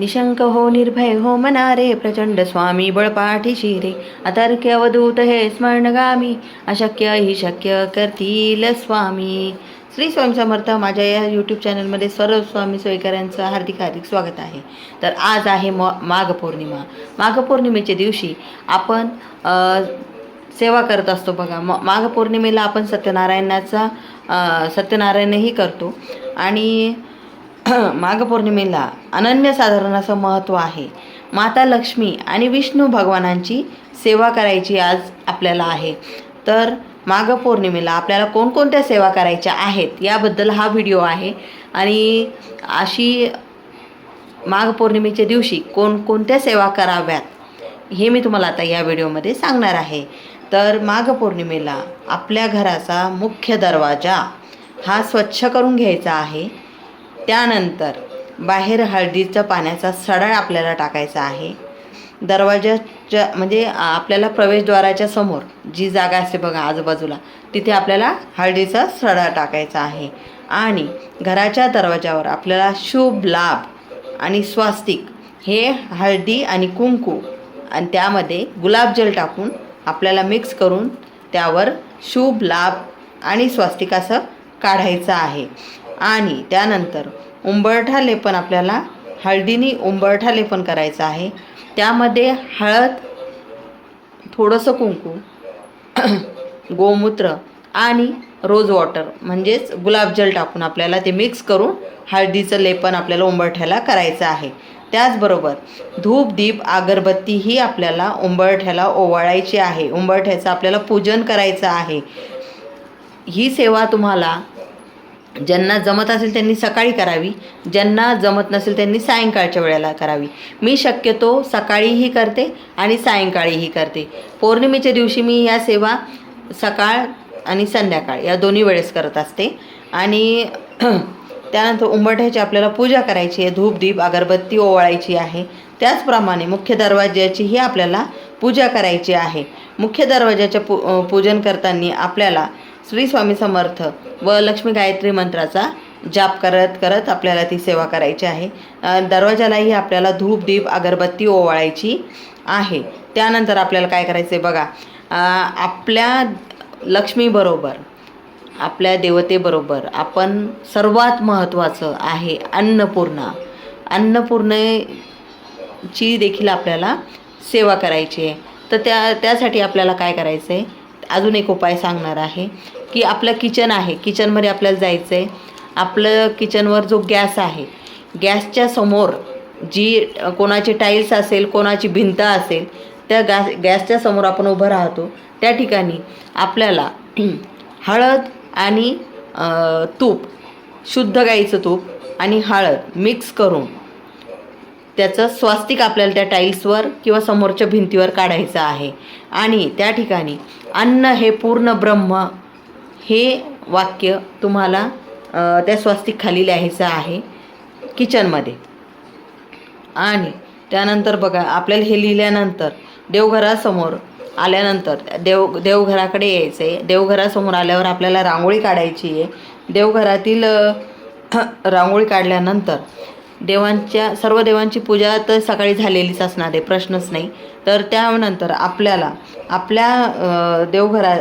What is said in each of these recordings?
निशंक हो निर्भय हो मनारे प्रचंड स्वामी बळपाठी शिरे अतर्क्य अवधूत हे स्मरणगामी अशक्य ही शक्य करतील स्वामी. श्री स्वयंसमर्थ समर्थ माझ्या या यूट्यूब चॅनलमध्ये सर्व स्वामी सोयकरांचं हार्दिक हार्दिक स्वागत आहे. तर आज आहे म माघ पौर्णिमा. माघ पौर्णिमेच्या दिवशी आपण सेवा करत असतो बघा. म माघ पौर्णिमेला आपण सत्यनारायणाचा सत्यनारायणही करतो. आणि माघ पौर्णिमेला अनन्यसाधारण असं महत्त्व आहे. माता लक्ष्मी आणि विष्णू भगवानांची सेवा करायची आज आपल्याला आहे. तर माघ पौर्णिमेला आपल्याला कोणकोणत्या सेवा करायच्या आहेत याबद्दल हा व्हिडिओ आहे. आणि अशी माघ पौर्णिमेच्या दिवशी कोणकोणत्या सेवा कराव्यात हे मी तुम्हाला आता या व्हिडिओमध्ये सांगणार आहे. तर माघ पौर्णिमेला आपल्या घराचा मुख्य दरवाजा हा स्वच्छ करून घ्यायचा आहे. त्यानंतर बाहेर हळदीचा पाण्याचा सडा आपल्याला टाकायचा आहे. दरवाजाच्या म्हणजे आपल्याला प्रवेशद्वाराच्या समोर जी जागा असते बघा आजूबाजूला तिथे आपल्याला हळदीचा सडा टाकायचा आहे. आणि घराच्या दरवाजावर आपल्याला शुभ लाभ आणि स्वास्तिक हे हळदी आणि कुंकू आणि त्यामध्ये गुलाबजल टाकून आपल्याला मिक्स करून त्यावर शुभ लाभ आणि स्वास्तिक असं काढायचं आहे. आणि त्यानंतर उंबरठा लेपन आपल्याला हळदीनी उंबरठा लेपन करायचं आहे. त्यामध्ये हळद थोडंसं कुंकू गोमूत्र आणि रोज वॉटर म्हणजेच गुलाबजल टाकून आपल्याला ते मिक्स करून हळदीचं लेपन आपल्याला उंबरठ्याला करायचं आहे. त्याचबरोबर धूप दीप अगरबत्ती ही आपल्याला उंबरठ्याला ओवाळायची आहे. उंबरठ्याचं आपल्याला पूजन करायचं आहे. ही सेवा तुम्हाला ज्यांना जमत असेल त्यांनी सकाळी करावी ज्यांना जमत नसेल त्यांनी सायंकाळच्या वेळेला करावी. मी शक्यतो सकाळीही करते आणि सायंकाळीही करते. पौर्णिमेच्या दिवशी मी या सेवा सकाळ आणि संध्याकाळ या दोन्ही वेळेस करत असते. आणि त्यानंतर उंबरठ्याची आपल्याला पूजा करायची आहे धूप दीप अगरबत्ती ओवाळायची आहे. त्याचप्रमाणे मुख्य दरवाज्याचीही आपल्याला पूजा करायची आहे. मुख्य दरवाजाच्या पू पूजन करताना आपल्याला श्री स्वामी समर्थ व लक्ष्मी गायत्री मंत्राचा जाप करत करत आपल्याला ती सेवा करायची आहे. दरवाजालाही आपल्याला धूप दीप अगरबत्ती ओवाळायची आहे. त्यानंतर आपल्याला काय करायचं आहे बघा आपल्या लक्ष्मीबरोबर आपल्या देवतेबरोबर आपण सर्वात महत्त्वाचं आहे अन्नपूर्णा. अन्नपूर्णेची देखील आपल्याला सेवा करायची आहे. तर त्या त्यासाठी आपल्याला काय करायचं आहे अजून एक उपाय सांगणार आहे की आपलं किचन आहे किचनमध्ये आपल्याला जायचं आहे आपलं किचनवर जो गॅस आहे गॅसच्या समोर जी कोणाची टाईल्स असेल कोणाची भिंत असेल त्या गॅस गॅसच्या समोर आपण उभं राहतो. त्या ठिकाणी आपल्याला हळद आणि तूप शुद्ध गाईचं तूप आणि हळद मिक्स करून त्याचं स्वास्तिक आपल्याला त्या टाईल्सवर किंवा समोरच्या भिंतीवर काढायचं आहे. आणि त्या ठिकाणी अन्न हे पूर्ण ब्रह्म हे वाक्य तुम्हाला त्या स्वास्तिक खाली लिहायचं आहे किचनमध्ये. आणि त्यानंतर बघा आपल्याला हे लिहिल्यानंतर देवघरासमोर आल्यानंतर देव देवघराकडे यायचं आहे देवघरासमोर आल्यावर आपल्याला रांगोळी काढायची आहे. देवघरातील रांगोळी काढल्यानंतर देवांच्या सर्व देवांची पूजा तर सकाळी झालेलीच असणार आहे प्रश्नच नाही. तर त्यानंतर आपल्याला आपल्या देवघरा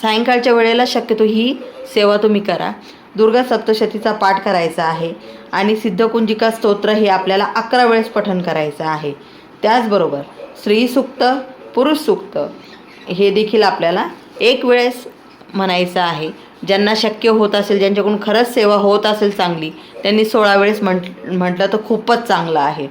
सायंकाळच्या वेळेला शक्यतो ही सेवा तुम्ही करा. दुर्गा सप्तशतीचा पाठ करायचा आहे आणि सिद्धकुंजिका स्तोत्र हे आपल्याला अकरा वेळेस पठण करायचं आहे. त्याचबरोबर स्त्री पुरुषसूक्त हे देखील आपल्याला एक वेळेस म्हणायचं आहे. ज्यांना शक्य होत असेल ज्यांच्याकडून खरंच सेवा होत असेल चांगली त्यांनी सोळा वेळेस म्हंट म्हटलं तर खूपच चांगलं आहे.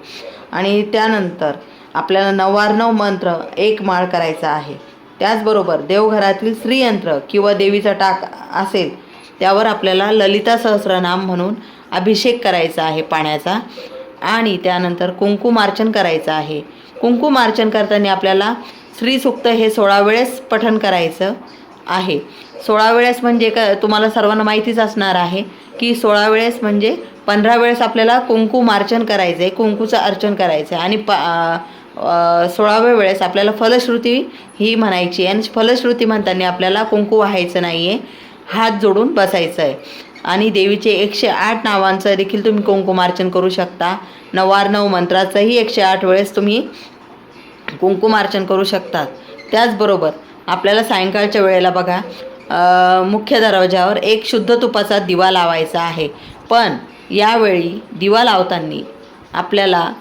आणि त्यानंतर आपल्याला नव्वाण्णव मंत्र एक माळ करायचा आहे. त्याचबरोबर देवघरातील श्रीयंत्र किंवा देवीचा टाक असेल त्यावर आपल्याला ललिता सहस्रनाम म्हणून अभिषेक करायचा आहे पाण्याचा. आणि त्यानंतर कुंकुमार्चन करायचं आहे. कुंकुमार्चन करताना आपल्याला श्रीसुक्त हे सोळा वेळेस पठण करायचं आहे. सोळा वेळेस म्हणजे का तुम्हाला सर्वांना माहितीच असणार आहे की सोळा वेळेस म्हणजे पंधरा वेळेस आपल्याला कुंकू मार्चन करायचं आहे कुंकूचं अर्चन करायचं आहे आणि प सोळाव्या वेळेस आपल्याला फलश्रुती ही म्हणायची आहे. आणि फलश्रुती म्हणताना आपल्याला कुंकू व्हायचं नाही आहे हात जोडून बसायचं आहे आणि देवीचे एकशे आठ नावांचं देखील तुम्ही कुंकुमार्चन करू शकता. नवार्णव मंत्राचंही एकशे आठ वेळेस तुम्ही कुंकुमार्चन करू शकतात त्याचबरोबर आपल्याला सायंकाळच्या वेळेला बघा मुख्य दरवाजावर एक शुद्ध तुपाचा दिवा लावायचा आहे. पण यावेळी दिवा लावताना आपल्याला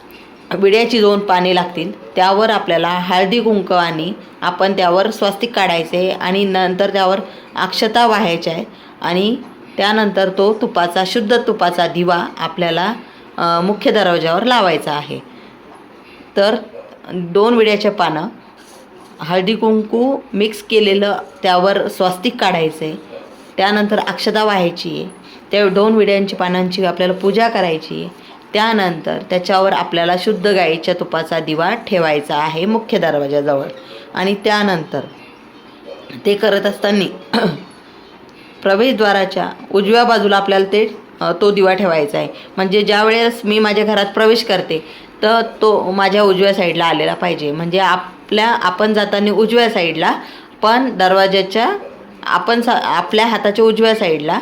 विड्याची दोन पाने लागतील. त्यावर आपल्याला हळदी कुंकवानी आपण त्यावर स्वस्तिक काढायचे आणि नंतर त्यावर अक्षता वाहायच्या आहे आणि त्यानंतर तो तुपाचा शुद्ध तुपाचा दिवा आपल्याला मुख्य दरवाजावर लावायचा आहे. तर दोन विड्याचे पानं हळदी कुंकू मिक्स केलेलं त्यावर स्वस्तिक काढायचं आहे त्यानंतर अक्षता व्हायची. आहे त्या दोन विड्यांची पानांची आपल्याला पूजा करायची. आहे त्यानंतर त्याच्यावर आपल्याला शुद्ध गाईच्या तुपाचा दिवा ठेवायचा आहे मुख्य दरवाजाजवळ. आणि त्यानंतर ते करत असताना प्रवेशद्वाराच्या उजव्या बाजूला आपल्याला ते तो दिवा ठेवायचा आहे. म्हणजे ज्या वेळेस मी माझ्या घरात प्रवेश करते तर तो माझ्या उजव्या साईडला आलेला पाहिजे. म्हणजे आपल्या आपण जाताना उजव्या साईडला पण दरवाज्याच्या आपण सा आपल्या हाताच्या उजव्या साईडला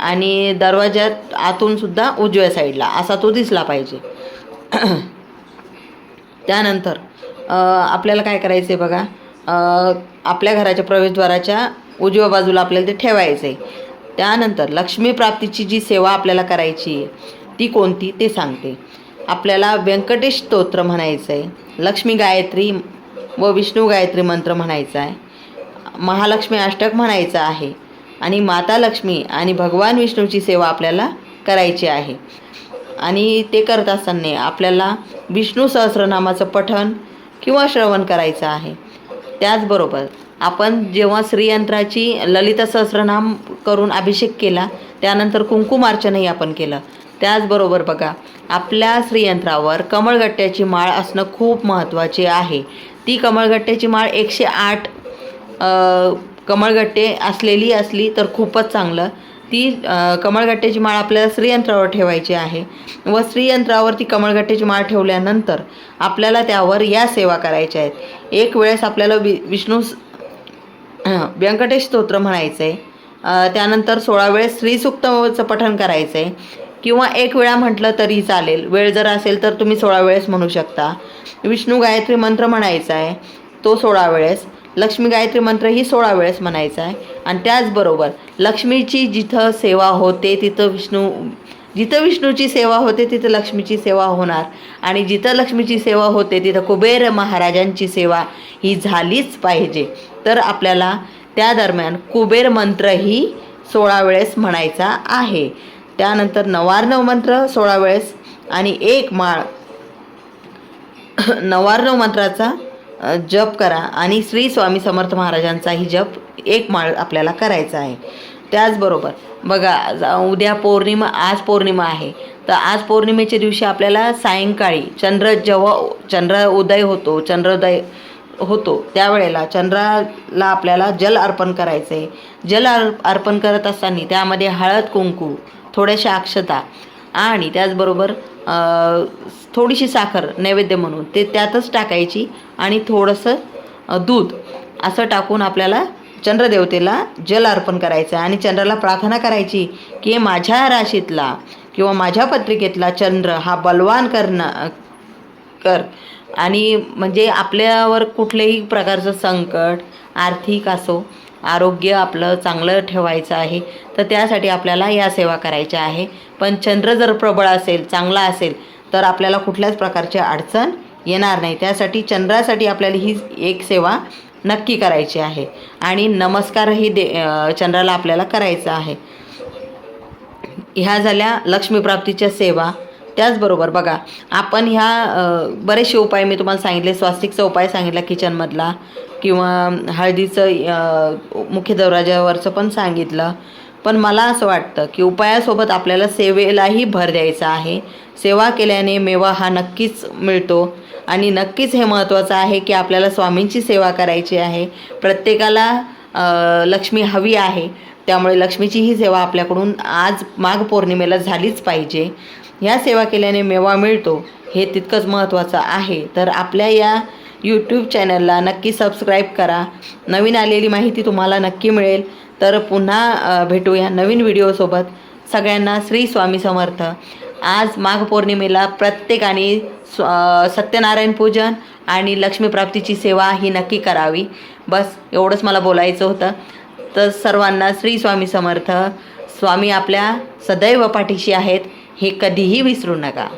आणि दरवाज्यात आतूनसुद्धा उजव्या साईडला असा तो दिसला पाहिजे. त्यानंतर आपल्याला काय करायचं आहे बघा आपल्या घराच्या प्रवेशद्वाराच्या उजव्या बाजूला आपल्याला ते ठेवायचं आहे त्यानंतर लक्ष्मी प्राप्तीची जी सेवा आपल्याला करायची आहे ती कोणती? ते सांगते. आपल्याला व्यंकटेश स्तोत्र म्हणायचं आहे लक्ष्मी गायत्री व विष्णू गायत्री मंत्र म्हणायचा आहे महालक्ष्मी अष्टक म्हणायचं आहे आणि माता लक्ष्मी आणि भगवान विष्णूची सेवा आपल्याला करायची आहे. आणि ते करत असताना आपल्याला विष्णू सहस्रनामाचं पठण किंवा श्रवण करायचं आहे. त्याचबरोबर आपण जेव्हा श्रीयंत्राची ललिता सहस्रनाम करून अभिषेक केला त्यानंतर कुंकुमार्चनही आपण केलं. त्याचबरोबर बघा आपल्या श्रीयंत्रावर कमळगट्ट्याची माळ असणं खूप महत्त्वाचे आहे. ती कमळगट्ट्याची माळ एकशे आठ कमळगट्टे असलेली असली तर खूपच चांगलं. ती कमळगट्ट्याची माळ आपल्याला श्रीयंत्रावर ठेवायची आहे व श्रीयंत्रावर ती कमळगट्ट्याची माळ ठेवल्यानंतर आपल्याला त्यावर या सेवा करायच्या आहेत. एक वेळेस आपल्याला वि विष्णू व्यंकटेश स्तोत्र म्हणायचं आहे त्यानंतर सोळा वेळेस श्रीसुक्तचं पठण करायचं आहे किंवा एक वेळा म्हटलं तरी चालेल. वेळ जर असेल तर तुम्ही सोळा वेळेस म्हणू शकता. विष्णू गायत्री मंत्र म्हणायचा आहे तो सोळा वेळेस. लक्ष्मी गायत्री मंत्र ही सोळा वेळेस म्हणायचा आहे. आणि त्याचबरोबर लक्ष्मीची जिथं सेवा होते तिथं विष्णू जिथं विष्णूची सेवा होते तिथं लक्ष्मीची सेवा होणार. आणि जिथं लक्ष्मीची सेवा होते तिथं कुबेर महाराजांची सेवा ही झालीच पाहिजे. तर आपल्याला त्या दरम्यान कुबेर मंत्रही सोळा वेळेस म्हणायचा आहे. त्यानंतर नवार्णव मंत्र सोळा वेळेस आणि एक माळ. नवार्णव मंत्राचा जप करा आणि श्री स्वामी समर्थ महाराजांचाही जप एक माळ आपल्याला करायचा आहे. त्याचबरोबर बघा उद्या पौर्णिमा आज पौर्णिमा आहे. तर आज पौर्णिमेच्या दिवशी आपल्याला सायंकाळी चंद्र जेव्हा चंद्र उदय होतो चंद्रोदय होतो त्यावेळेला चंद्राला आपल्याला जल अर्पण करायचं आहे जल अर्पण करत असताना त्यामध्ये हळद कुंकू थोड्याशा अक्षता आणि त्याचबरोबर थोडीशी साखर नैवेद्य म्हणून ते त्यातच टाकायची आणि थोडंसं दूध असं टाकून आपल्याला चंद्रदेवतेला जल अर्पण करायचं आणि चंद्राला प्रार्थना करायची की माझ्या राशीतला किंवा माझ्या पत्रिकेतला चंद्र हा बलवान करणं कर. आणि म्हणजे आपल्यावर कुठल्याही प्रकारचं संकट आर्थिक असो आरोग्य आपलं चांगलं ठेवायचं आहे तर त्यासाठी आपल्याला या सेवा करायच्या आहे. पण चंद्र जर प्रबळ असेल चांगला असेल तर आपल्याला कुठल्याच प्रकारची अडचण येणार नाही. त्यासाठी चंद्रासाठी आपल्याला ही एक सेवा नक्की करायची आहे. आणि नमस्कारही दे चंद्राला आपल्याला करायचा आहे. ह्या झाल्या लक्ष्मीप्राप्तीच्या सेवा. त्याचबरोबर बघा आपण ह्या बरेचसे उपाय मी तुम्हाला सांगितले स्वास्तिकचा उपाय सांगितला किचनमधला किंवा हळदीचं मुख्य दरवाज्यावरचं पण सांगितलं. पण मला असं वाटतं की उपायासोबत आपल्याला सेवेलाही भर द्यायचा आहे. सेवा केल्याने मेवा हा नक्कीच मिळतो. आणि नक्कीच हे महत्त्वाचं आहे की आपल्याला स्वामींची सेवा करायची आहे. प्रत्येकाला लक्ष्मी हवी आहे. त्यामुळे लक्ष्मीची ही सेवा आपल्याकडून आज माघ पौर्णिमेला झालीच पाहिजे. ह्या सेवा केल्याने मेवा मिळतो हे तितकंच महत्त्वाचं आहे. तर आपल्या या यूट्यूब चॅनलला नक्की सबस्क्राईब करा. नवीन आलेली माहिती तुम्हाला नक्की मिळेल. तर पुन्हा भेटूया नवीन व्हिडिओसोबत सगळ्यांना श्री स्वामी समर्थ. आज माघ पौर्णिमेला प्रत्येकाने स्व सत्यनारायण पूजन आणि लक्ष्मीप्राप्तीची सेवा ही नक्की करावी. बस एवढंच मला बोलायचं होतं. तर सर्वांना श्री स्वामी समर्थ. स्वामी आपल्या सदैव पाठीशी आहेत. हे कधीही विसरू नका.